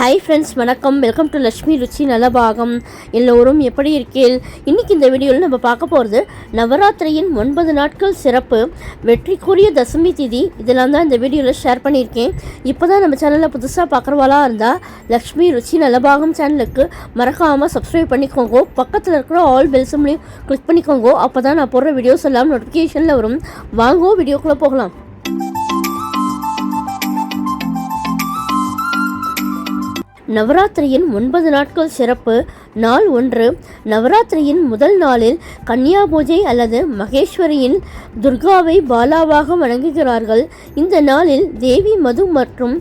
Hi friends வணக்கம். Welcome to Lakshmi Ruchi Nalabagam எல்லோரும் எப்படி இருக்கீள் இன்னைக்கு இந்த வீடியோவில் நம்ம பார்க்க போகிறது நவராத்திரியின் ஒன்பது நாட்கள் சிறப்பு வெற்றிக்குரிய தசமி திதி. இதெல்லாம் தான் இந்த வீடியோவில் ஷேர் பண்ணியிருக்கேன். இப்போ தான் நம்ம சேனலில் புதுசாக பார்க்குறவாளாக இருந்தால் லக்ஷ்மி ருச்சி நலபாகம் சேனலுக்கு மறக்காமல் சப்ஸ்கிரைப் பண்ணிக்கோங்க. பக்கத்தில் இருக்கிற ஆல் பெல் கிளிக் பண்ணிக்கோங்க. அப்போ தான் நான் போடுற வீடியோஸ் எல்லாம் நோட்டிஃபிகேஷனில் வரும். வாங்கோ வீடியோக்குள்ளே போகலாம். நவராத்திரியின் ஒன்பது நாட்கள் சிறப்பு. நாள் ஒன்று நவராத்திரியின் முதல் நாளில் கன்னியா பூஜை அல்லது மகேஸ்வரியின் துர்காவை பாலாவாக வணங்குகிறார்கள். இந்த நாளில் தேவி மது மற்றும்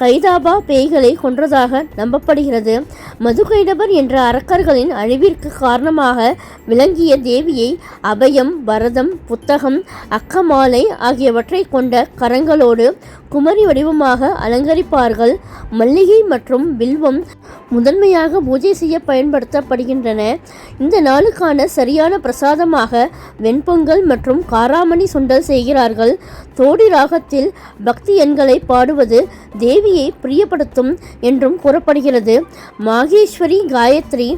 கைதாபா பேய்களை கொன்றதாக நம்பப்படுகிறது. மது கைடபர் என்ற அரக்கர்களின் அழிவிற்கு காரணமாக விளங்கிய தேவியை அபயம் பரதம் புத்தகம் அக்கமாலை ஆகியவற்றை கொண்ட கரங்களோடு குமரி வடிவமாக அலங்கரிப்பார்கள். மல்லிகை மற்றும் செல்வம் முதன்மையாக பூஜை செய்ய பயன்படுத்தப்படுகின்றன. இந்த நாளுக்கான சரியான பிரசாதமாக வெண்பொங்கல் மற்றும் காராமணி சுண்டல் செய்கிறார்கள். தோடி ராகத்தில் பக்தி எண்களை பாடுவது தேவியை பிரியப்படுத்தும் என்றும் கூறப்படுகிறது. மாகேஸ்வரி காயத்ரி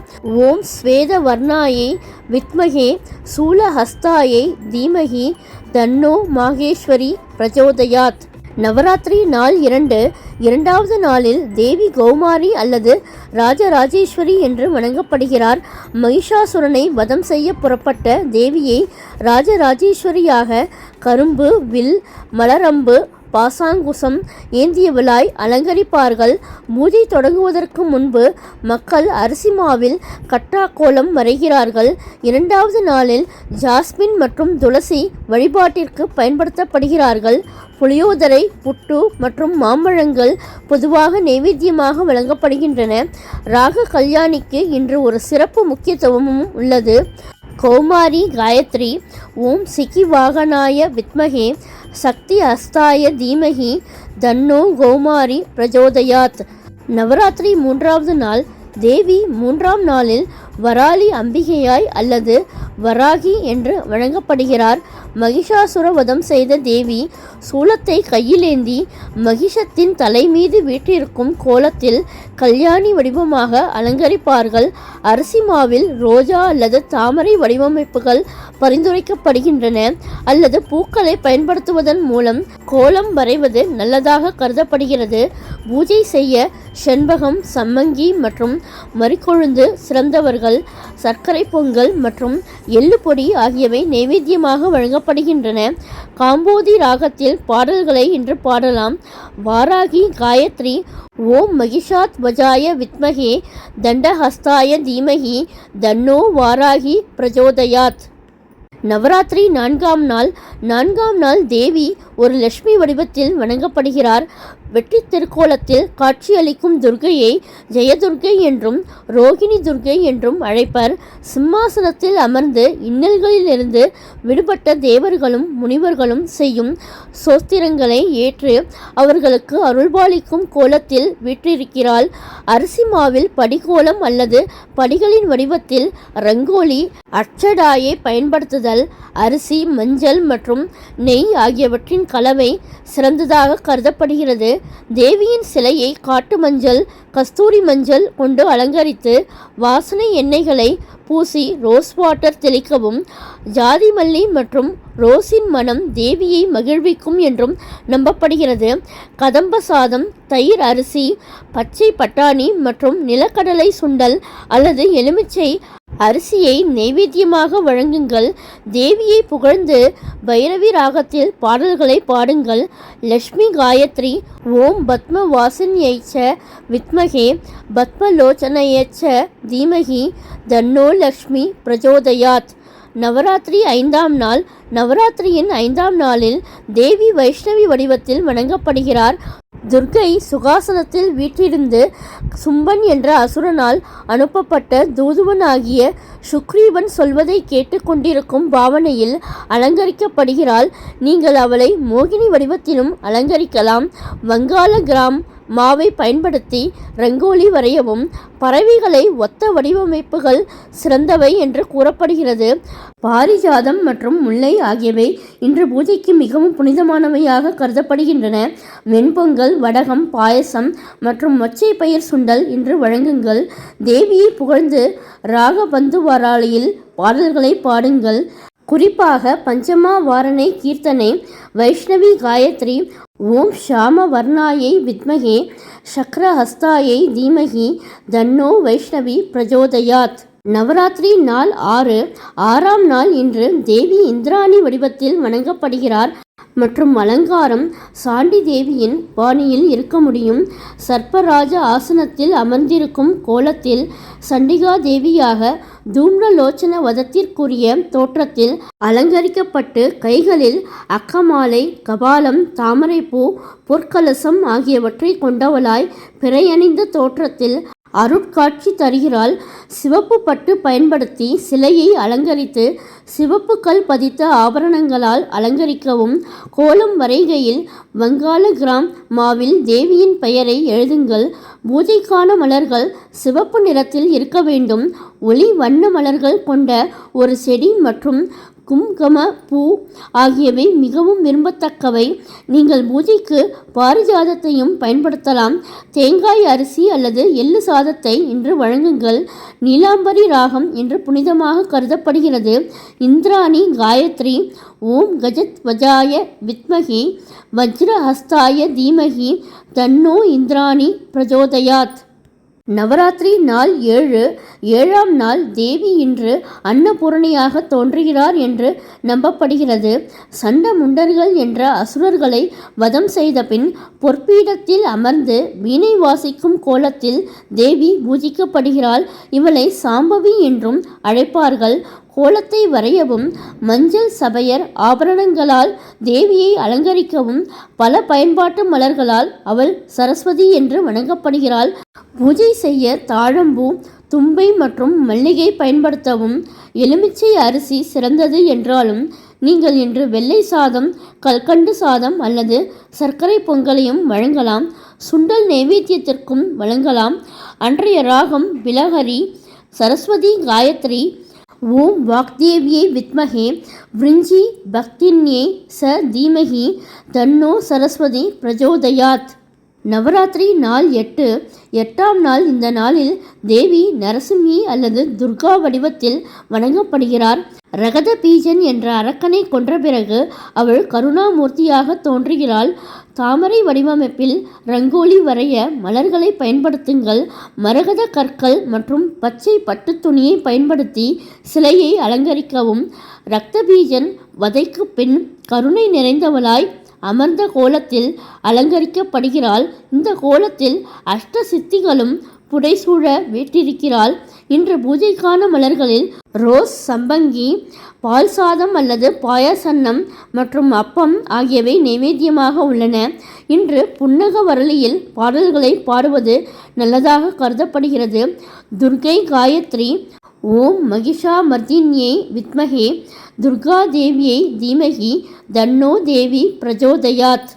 ஓம் ஸ்வேத வர்ணாயை வித்மகே சூலஹஸ்தாயை தீமகி தன்னோ மாகேஸ்வரி பிரச்சோதயாத் நவராத்திரி நாள் இரண்டு இரண்டாவது நாளில் தேவி கௌமாரி அல்லது ராஜராஜேஸ்வரி என்று வணங்கப்படுகிறார். மகிஷாசுரனை வதம் செய்ய புறப்பட்ட தேவியை ராஜராஜேஸ்வரியாக கரும்பு வில் மலரம்பு பாசாங்குசம் ஏந்தியவளாய் அலங்கரிப்பார்கள். பூஜை தொடங்குவதற்கு முன்பு மக்கள் அரிசி மாவில் கட்டாக்கோலம் வரைகிறார்கள். இரண்டாவது நாளில் ஜாஸ்மின் மற்றும் துளசி வழிபாட்டிற்கு பயன்படுத்தப்படுகிறார்கள். புளியோதரை புட்டு மற்றும் மாம்பழங்கள் பொதுவாக நைவேத்தியமாக வழங்கப்படுகின்றன. ராக கல்யாணிக்கு இன்று ஒரு சிறப்பு முக்கியத்துவமும் உள்ளது. கௌமாரி காயத்ரி ஓம் சிக்கி வாகனாய வித்மகே சக்தி அஸ்தாய தீமகி தன்னோ கௌமாரி பிரஜோதயாத். நவராத்திரி மூன்றாவது நாள் தேவி மூன்றாம் நாளில் வராலி அம்பிகையாய் அல்லது வராகி என்று வழங்கப்படுகிறார். மகிஷாசுர வதம் செய்த தேவி சூலத்தை கையிலேந்தி மகிஷத்தின் தலை மீது கோலத்தில் கல்யாணி வடிவமாக அலங்கரிப்பார்கள். அரிசி மாவில் ரோஜா அல்லது தாமரை வடிவமைப்புகள் பரிந்துரைக்கப்படுகின்றன. அல்லது பூக்களை பயன்படுத்துவதன் மூலம் கோலம் வரைவது நல்லதாக கருதப்படுகிறது. பூஜை செய்ய செண்பகம் சம்மங்கி மற்றும் மறிக்கொழுந்து சிறந்தவர்கள் சர்க்கரை பொங்கல் மற்றும் எள்ளு பொடி ஆகியவை நைவேத்தியமாக வழங்கப்படுகின்றன. காம்போதி ராகத்தில் பாடல்களை இன்று பாடலாம். வாராகி காயத்ரி ஓம் மகிஷாத் வஜாய வித்மகே தண்டஹஸ்தாய தீமகி தன்னோ வாராகி பிரச்சோதயாத் நவராத்திரி நான்காம் நாள். நான்காம் நாள் தேவி ஒரு லட்சுமி வடிவத்தில் வணங்கப்படுகிறார். வெற்றி திருக்கோலத்தில் காட்சியளிக்கும் துர்கையை ஜெயதுர்கை என்றும் ரோகிணி துர்க்கை என்றும் அழைப்பர். சிம்மாசனத்தில் அமர்ந்து இன்னல்களிலிருந்து விடுபட்ட தேவர்களும் முனிவர்களும் செய்யும் சோஸ்திரங்களை ஏற்று அவர்களுக்கு அருள்பாலிக்கும் கோலத்தில் வீற்றிருக்கிறாள். அரிசி மாவில் படிகோலம் அல்லது படிகளின் வடிவத்தில் ரங்கோலி அச்சடாயை பயன்படுத்துதல் அரிசி மஞ்சள் மற்றும் நெய் ஆகியவற்றின் கலவை சிறந்ததாக கருதப்படுகிறது. தேவியின் சிலையை காட்டு மஞ்சள் கஸ்தூரி மஞ்சள் கொண்டு அலங்கரித்து வாசனை எண்ணெய்களை பூசி ரோஸ் வாட்டர் தெளிக்கவும் ஜாதி மல்லி மற்றும் ரோஸின் மனம் தேவியை மகிழ்விக்கும் என்றும் நம்பப்படுகிறது. கதம்ப சாதம் தயிர் அரிசி பச்சை பட்டாணி மற்றும் நிலக்கடலை சுண்டல் அல்லது எலுமிச்சை அரிசியை நைவேத்தியமாக வழங்குங்கள். தேவியை புகழ்ந்து பைரவி ராகத்தில் பாடல்களை பாடுங்கள். லக்ஷ்மி காயத்ரி ஓம் பத்ம வாசன்யைச்ச வித்மகே பத்மலோச்சனையச்ச தீமகி தன்னோ லக்ஷ்மி பிரஜோதயாத். நவராத்திரி ஐந்தாம் நாள். நவராத்திரியின் ஐந்தாம் நாளில் தேவி வைஷ்ணவி வடிவத்தில் வணங்கப்படுகிறார். துர்கை சுகாசனத்தில் வீற்றிருந்து சும்பன் என்ற அசுரனால் அனுப்பப்பட்ட தூதுவனாகிய சுக்ரீவன் சொல்வதை கேட்டுக்கொண்டிருக்கும் பாவனையில் அலங்கரிக்கப்படுகிறாள். நீங்கள் அவளை மோகினி வடிவத்திலும் அலங்கரிக்கலாம். வங்காள கிராம் மாவை பயன்படுத்தி ரங்கோலி வரையவும் பறவைகளை ஒத்த வடிவமைப்புகள் சிறந்தவை என்று கூறப்படுகிறது. பாரிஜாதம் மற்றும் முல்லை ஆகியவை இன்று பூஜைக்கு மிகவும் புனிதமானவையாக கருதப்படுகின்றன. வெண்பொங்கல் வடகம் பாயசம் மற்றும் மொச்சை பயிர் சுண்டல் இன்று வழங்குங்கள். தேவியை புகழ்ந்து ராகபந்துவாராளியில் பாடல்களை பாடுங்கள். குறிப்பாக பஞ்சமா வாரணை கீர்த்தனை வைஷ்ணவி காயத்ரி ஓம் ஷாம வர்ணாயை வித்மகே சக்ரஹஸ்தாயை தீமகி தன்னோ வைஷ்ணவி பிரஜோதயாத். நவராத்திரி நாள் ஆறு ஆறாம் நாள் இன்று தேவி இந்திராணி வடிவத்தில் வணங்கப்படுகிறார். மற்றும் அலங்காரம் சாண்டி தேவியின் பாணியில் இருக்க முடியும். சர்ப்பராஜ ஆசனத்தில் அமர்ந்திருக்கும் கோலத்தில் சண்டிகா தேவியாக தூம்ரலோச்சன வதத்திற்குரிய தோற்றத்தில் அலங்கரிக்கப்பட்டு கைகளில் அக்கமாலை கபாலம் தாமரைப்பூ பொற்கலசம் ஆகியவற்றை கொண்டவளாய் பிறையணிந்த தோற்றத்தில் அருட்காட்சி தருகிறாள். சிவப்பு பட்டு பயன்படுத்தி சிலையை அலங்கரித்து சிவப்பு கல் பதித்த ஆபரணங்களால் அலங்கரிக்கவும். கோலம் வரைகையில் வங்காள கிராம் மாவில் தேவியின் பெயரை எழுதுங்கள். பூஜைக்கான மலர்கள் சிவப்பு நிறத்தில் இருக்க வேண்டும். ஒளி வண்ண மலர்கள் கொண்ட ஒரு செடி மற்றும் கும்கம பூ ஆகியவை மிகவும் விரும்பத்தக்கவை. நீங்கள் பூஜைக்கு பாரிஜாதத்தையும் பயன்படுத்தலாம். தேங்காய் அரிசி அல்லது எள்ளு சாதத்தை இன்று வழங்குங்கள். நீலாம்பரி ராகம் என்று புனிதமாக கருதப்படுகிறது. இந்திராணி காயத்ரி ஓம் கஜத் வஜாய வித்மகி வஜ்ரஹஸ்தாய தீமகி தன்னோ இந்திராணி பிரஜோதயாத். நவராத்திரி நாள் ஏழு ஏழாம் நாள் தேவி இன்று அன்னபூரணியாக தோன்றுகிறார் என்று நம்பப்படுகிறது. சண்ட முண்டர்கள் என்ற அசுரர்களை வதம் செய்த பின் பொற்பீடத்தில் அமர்ந்து வீணை வாசிக்கும் கோலத்தில் தேவி பூஜிக்கப்படுகிறாள். இவளை சாம்பவி என்றும் அழைப்பார்கள். கோலத்தை வரையவும் மஞ்சள் சபையர் ஆபரணங்களால் தேவியை அலங்கரிக்கவும் பல பயன்பாட்டு மலர்களால் அவள் சரஸ்வதி என்று வணங்கப்படுகிறாள். பூஜை செய்ய தாழம்பூ தும்பை மற்றும் மல்லிகை பயன்படுத்தவும். எலுமிச்சை அரிசி சிறந்தது என்றாலும் நீங்கள் இன்று வெள்ளை சாதம் கல்கண்டு சாதம் அல்லது சர்க்கரை பொங்கலையும் வழங்கலாம். சுண்டல் நைவேத்தியத்திற்கும் வழங்கலாம். அன்றைய ராகம் விலகரி சரஸ்வதி காயத்ரி ஓம் வாக்தேவியை வித்மகே விருஞ்சி பக்தின்யே ச தீமகி தன்னோ சரஸ்வதி பிரஜோதயாத். நவராத்திரி நாள் எட்டு எட்டாம் நாள் இந்த நாளில் தேவி நரசிம்மி அல்லது துர்கா வடிவத்தில் வணங்கப்படுகிறார். ரகத பீஜன் என்ற அரக்கனை கொன்ற பிறகு அவள் கருணாமூர்த்தியாக தோன்றுகிறாள். தாமரை வடிவமைப்பில் ரங்கோலி வரைய மலர்களை பயன்படுத்துங்கள். மரகத கற்கள் மற்றும் பச்சை பட்டு துணியை பயன்படுத்தி சிலையை அலங்கரிக்கவும். ரக்தபீஜன் வதைக்கு பின் கருணை நிறைந்தவளாய் அமர்ந்த கோலத்தில் அலங்கரிக்கப்படுகிறாள். இந்த கோலத்தில் அஷ்ட சித்திகளும் புடைசூழ வீட்டிருக்கிறாள் இன்று பூஜைக்கான மலர்களில் ரோஸ் சம்பங்கி பால் சாதம் அல்லது பாயாசன்னம் மற்றும் அப்பம் ஆகியவை நைவேத்தியமாக உள்ளன. இன்று புன்னக வரலியில் பாடல்களை பாடுவது நல்லதாக கருதப்படுகிறது. துர்கை காயத்ரி ஓம் மகிஷா மர்தின்யே வித்மகே துர்கா தேவியை தீமகி தன்னோ தேவி பிரஜோதயாத்.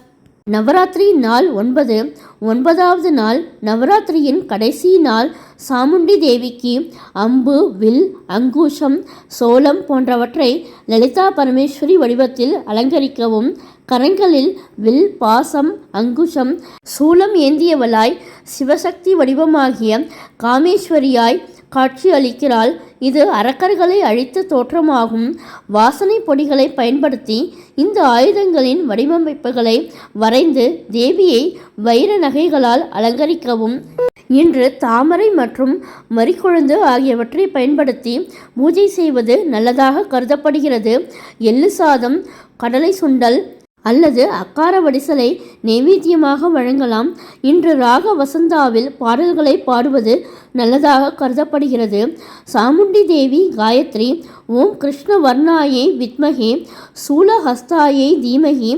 நவராத்திரி நாள் ஒன்பது. ஒன்பதாவது நாள் நவராத்திரியின் கடைசி நாள். சாமுண்டி தேவிக்கு அம்பு வில் அங்குஷம் சோளம் போன்றவற்றை லலிதா பரமேஸ்வரி வடிவத்தில் அலங்கரிக்கவும். கரங்களில் வில் பாசம் அங்குஷம் சூலம் ஏந்தியவளாய் சிவசக்தி வடிவமாகிய காமேஸ்வரியாய் காட்சி அளிக்கிறாள் இது அரக்கர்களை அழித்த தோற்றமாகும். வாசனை பொடிகளை பயன்படுத்தி இந்த ஆயுதங்களின் வடிவமைப்புகளை வரைந்து தேவியை வைர நகைகளால் அலங்கரிக்கவும். இன்று தாமரை மற்றும் மறிக்குழுந்து ஆகியவற்றை பயன்படுத்தி பூஜை செய்வது நல்லதாக கருதப்படுகிறது. எள்ளு சாதம் கடலை சுண்டல் அல்லது அக்கார வடிசலை நைவேத்தியமாக வழங்கலாம். இன்று ராக வசந்தாவில் பாடல்களை பாடுவது நல்லதாக கருதப்படுகிறது. சாமுண்டி தேவி காயத்ரி ஓம் கிருஷ்ண வர்ணாயை வித்மகே சூலஹஸ்தாயை தீமகி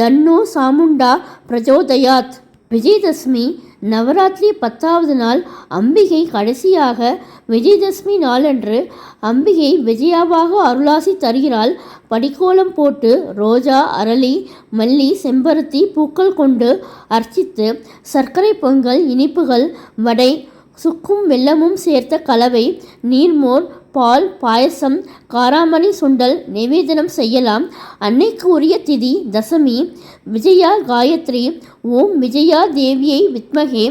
தன்னோ சாமுண்டா பிரஜோதயாத். விஜயதசமி நவராத்திரி பத்தாவது நாள் அம்பிகை கடைசியாக விஜயதசமி நாளன்று அம்பிகை விஜயாவாக அருளாசி தருகிறாள். படிக்கோலம் போட்டு ரோஜா அரளி மல்லி செம்பருத்தி பூக்கள் கொண்டு அர்ச்சித்து சர்க்கரை பொங்கல் இனிப்புகள் வடை சுக்கும் வெள்ளமும் சேர்த்த கலவை நீர்மோர் பால் பாயசம் காராமணி சுண்டல் நிவேதனம் செய்யலாம். அன்னைக்கு உரிய திதி தசமி. விஜயா காயத்ரி ஓம் விஜயா தேவியை வித்மகே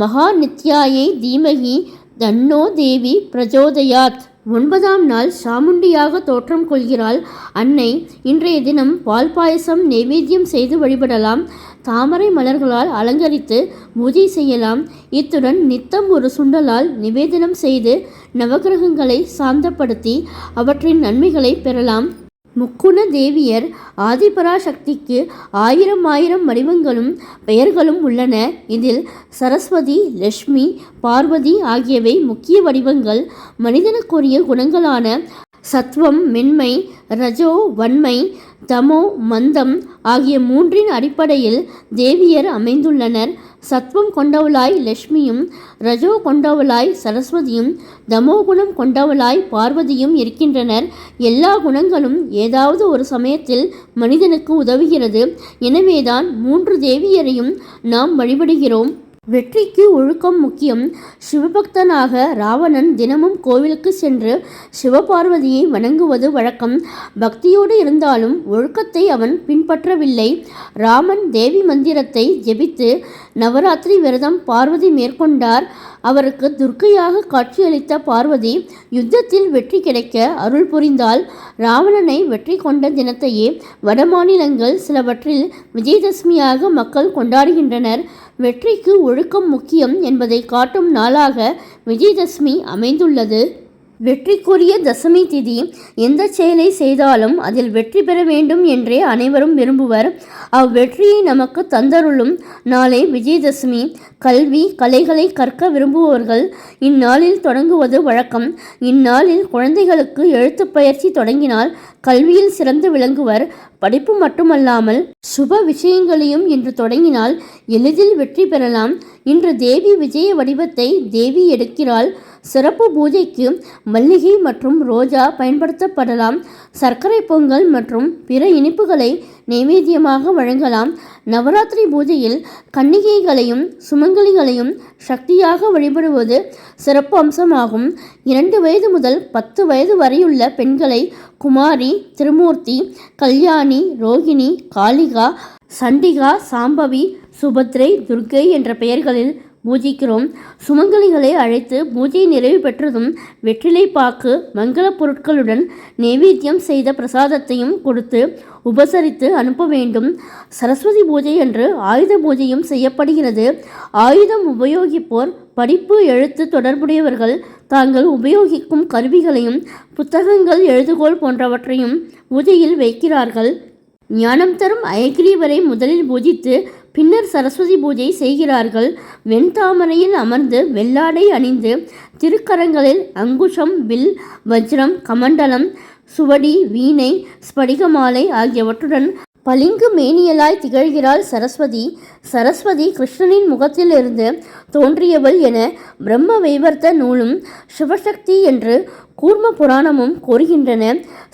மகா நித்யாயை தீமகி தன்னோ தேவி பிரஜோதயாத். ஒன்பதாம் நாள் சாமுண்டியாக தோற்றம் கொள்கிறாள். அன்னை இன்றைய தினம் பால் பாயசம் நைவேத்தியம் செய்து வழிபடலாம். தாமரை மலர்களால் அலங்கரித்து பூஜை செய்யலாம். இத்துடன் நித்தம் ஒரு சுண்டலால் நிவேதனம் செய்து நவகிரகங்களை சாந்தப்படுத்தி அவற்றின் நன்மைகளை பெறலாம். முக்குண தேவியர் ஆதிபராசக்திக்கு ஆயிரம் ஆயிரம் வடிவங்களும் பெயர்களும் உள்ளன. இதில் சரஸ்வதி லட்சுமி பார்வதி ஆகியவை முக்கிய வடிவங்கள். மனிதனுக்குரிய குணங்களான சத்வம் மென்மை ரஜோ வன்மை தமோ மந்தம் ஆகிய மூன்றின் அடிப்படையில் தேவியர் அமைந்துள்ளனர். சத்வம் கொண்டவளாய் லட்சுமியும் ரஜோ கொண்டவளாய் சரஸ்வதியும் தமோ குணம் கொண்டவளாய் பார்வதியும் இருக்கின்றனர். எல்லா குணங்களும் ஏதாவது ஒரு சமயத்தில் மனிதனுக்கு உதவுகிறது. எனவேதான் மூன்று தேவியரையும் நாம் வழிபடுகிறோம். வெற்றிக்கு ஒழுக்கம் முக்கியம். சிவபக்தனாக ராவணன் தினமும் கோவிலுக்கு சென்று சிவபார்வதியை வணங்குவது வழக்கம். பக்தியோடு இருந்தாலும் ஒழுக்கத்தை அவன் பின்பற்றவில்லை. ராமன் தேவி மந்திரத்தை ஜெபித்து நவராத்திரி விரதம் பார்வதி மேற்கொண்டார். அவருக்கு துர்க்கையாக காட்சியளித்த பார்வதி யுத்தத்தில் வெற்றி கிடைக்க அருள் புரிந்தால் ராவணனை வெற்றி கொண்ட தினத்தையே வடமாநிலங்கள் சிலவற்றில் விஜயதசமியாக மக்கள் கொண்டாடுகின்றனர். வெற்றிக்கு ஒழுக்கம் முக்கியம் என்பதை காட்டும் நாளாக விஜயதசமி அமைந்துள்ளது. வெற்றிக்குரிய தசமி திதி எந்த செயலை செய்தாலும் அதில் வெற்றி பெற வேண்டும் என்றே அனைவரும் விரும்புவர். அவ்வெற்றியை நமக்கு தந்தருளும் நாளை விஜயதசமி. கல்வி கலைகளை கற்க விரும்புபவர்கள் இந்நாளில் தொடங்குவது வழக்கம். இந்நாளில் குழந்தைகளுக்கு எழுத்து பயிற்சி தொடங்கினால் கல்வியில் சிறந்து விளங்குவர். படிப்பு மட்டுமல்லாமல் சுப விஷயங்களையும் இன்று தொடங்கினால் எளிதில் வெற்றி பெறலாம். இன்று தேவி விஜய வடிவத்தை தேவி எடுக்கிறாள். சிறப்பு பூஜைக்கு மல்லிகை மற்றும் ரோஜா பயன்படுத்தப்படலாம். சர்க்கரை பொங்கல் மற்றும் பிற இனிப்புகளை நைவேத்தியமாக வழங்கலாம். நவராத்திரி பூஜையில் கன்னிகைகளையும் சுமங்கலிகளையும் சக்தியாக வழிபடுவது சிறப்பு அம்சமாகும். இரண்டு வயது முதல் பத்து வயது வரையுள்ள பெண்களை குமாரி திருமூர்த்தி கல்யாணி ரோகிணி காளிகா சண்டிகா சாம்பவி சுபத்ரை துர்க்கை என்ற பெயர்களில் பூஜிக்கிறோம் சுமங்கலிகளை அழைத்து பூஜை நிறைவு பெற்றதும் வெற்றிலை பாக்கு மங்களப் பொருட்களுடன் நைவேத்தியம் செய்த பிரசாதத்தையும் கொடுத்து உபசரித்து அனுப்ப வேண்டும். சரஸ்வதி பூஜை என்று ஆயுத பூஜையும் செய்யப்படுகிறது. ஆயுதம் உபயோகிப்போர் படிப்பு எழுத்து தொடர்புடையவர்கள் தாங்கள் உபயோகிக்கும் கருவிகளையும் புத்தகங்கள் எழுதுகோள் போன்றவற்றையும் பூஜையில் வைக்கிறார்கள். ஞானம் தரும் அயக்ரீவரை முதலில் பூஜித்து பின்னர் சரஸ்வதி பூஜை செய்கிறார்கள். வெண்தாமரையில் அமர்ந்து வெள்ளாடை அணிந்து திருக்கரங்களில் அங்குஷம் வில் வஜ்ரம் கமண்டலம் சுவடி வீணை ஸ்படிகமாலை ஆகியவற்றுடன் பளிங்கு மேனியலாய் திகழ்கிறாள் சரஸ்வதி. சரஸ்வதி கிருஷ்ணனின் முகத்திலிருந்து தோன்றியவள் என பிரம்ம வைவர்த்த நூலும் சிவசக்தி என்று கூர்ம புராணமும் கூறுகின்றன.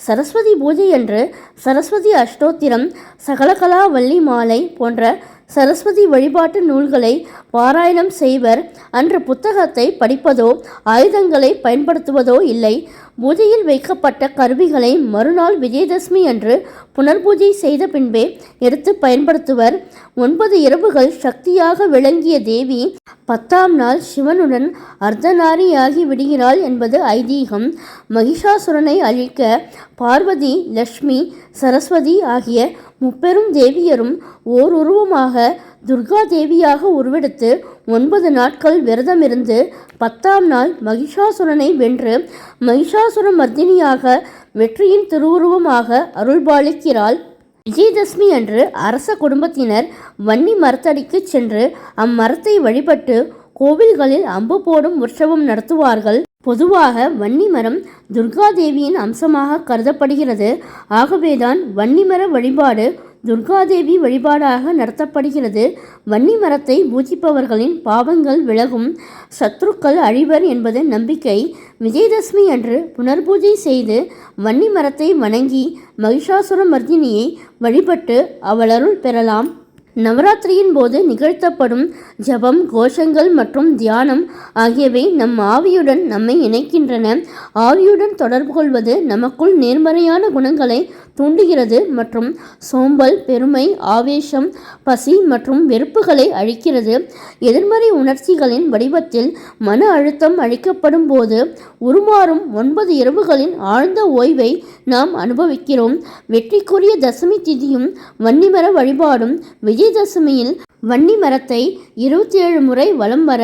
சரஸ்வதி பூஜை என்று சரஸ்வதி அஷ்டோத்திரம் சகலகலா வள்ளி மாலை போன்ற சரஸ்வதி வழிபாட்டு நூல்களை பாராயணம் செய்வர். அன்று புத்தகத்தை படிப்பதோ ஆயுதங்களை பயன்படுத்துவதோ இல்லை. பூஜையில் வைக்கப்பட்ட கருவிகளை மறுநாள் விஜயதசமி அன்று புனர்பூஜை செய்த பின்பே எடுத்து பயன்படுத்துவர். ஒன்பது இரவுகள் சக்தியாக விளங்கிய தேவி பத்தாம் நாள் சிவனுடன் அர்த்தநாரியாகி விடுகிறாள் என்பது ஐதீகம். மகிஷாசுரனை அழிக்க பார்வதி லக்ஷ்மி சரஸ்வதி ஆகிய முப்பெரும் தேவியரும் ஓர் உருவமாக துர்கா தேவியாக உருவெடுத்து ஒன்பது நாட்கள் விரதமிருந்து பத்தாம் நாள் மகிஷாசுரனை வென்று மகிஷாசுர மர்தினியாக வெற்றியின் திருவுருவமாக அருள்பாலிக்கிறாள். விஜயதசமி அன்று அரச குடும்பத்தினர் வன்னி மரத்தடிக்கு சென்று அம்மரத்தை வழிபட்டு கோவில்களில் அம்பு போடும் உற்சவம் நடத்துவார்கள். பொதுவாக வன்னி மரம் துர்காதேவியின் அம்சமாக கருதப்படுகிறது. ஆகவேதான் வன்னிமர வழிபாடு துர்காதேவி வழிபாடாக நடத்தப்படுகிறது. வன்னி மரத்தை பூஜிப்பவர்களின் பாவங்கள் விலகும். சத்ருக்கள் அழிவர் என்பது நம்பிக்கை. விஜயதசமி அன்று புனர்பூஜை செய்து வன்னி மரத்தை வணங்கி மகிஷாசுர மர்தினியை வழிபட்டு அவளருள் பெறலாம். நவராத்திரியின் போது நிகழ்த்தப்படும் ஜபம் கோஷங்கள் மற்றும் தியானம் ஆகியவை நம் ஆவியுடன் நம்மை இணைக்கின்றன. ஆவியுடன் தொடர்பு கொள்வது நமக்குள் நேர்மறையான குணங்களை தூண்டுகிறது மற்றும் சோம்பல் பெருமை ஆவேசம் பசி மற்றும் வெறுப்புகளை அழிக்கிறது. எதிர்மறை உணர்ச்சிகளின் வடிவத்தில் மன அழுத்தம் அழிக்கப்படும் போது உருமாறும் ஒன்பது இரவுகளின் ஆழ்ந்த ஓய்வை நாம் அனுபவிக்கிறோம். வெற்றிக்குரிய தசமி திதியும் வன்னிமர வழிபாடும் விஜயதசமியில் வன்னி மரத்தை இருபத்தி ஏழு முறை வலம் வர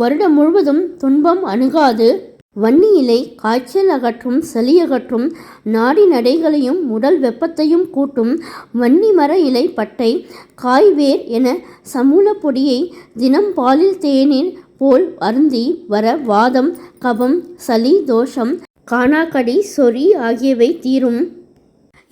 வருடம் முழுவதும் துன்பம் அணுகாது. வன்னி இலை காய்ச்சல் அகற்றும் சளி அகற்றும் நாடி நடைகளையும் உடல் வெப்பத்தையும் கூட்டும் வன்னி மர இலை பட்டை காய்வேர் என சமூல பொடியை தினம் பாலில் தேநீர் போல் அருந்தி வர வாதம் கபம் சளி தோஷம் காணாக்கடி சொறி ஆகியவை தீரும்.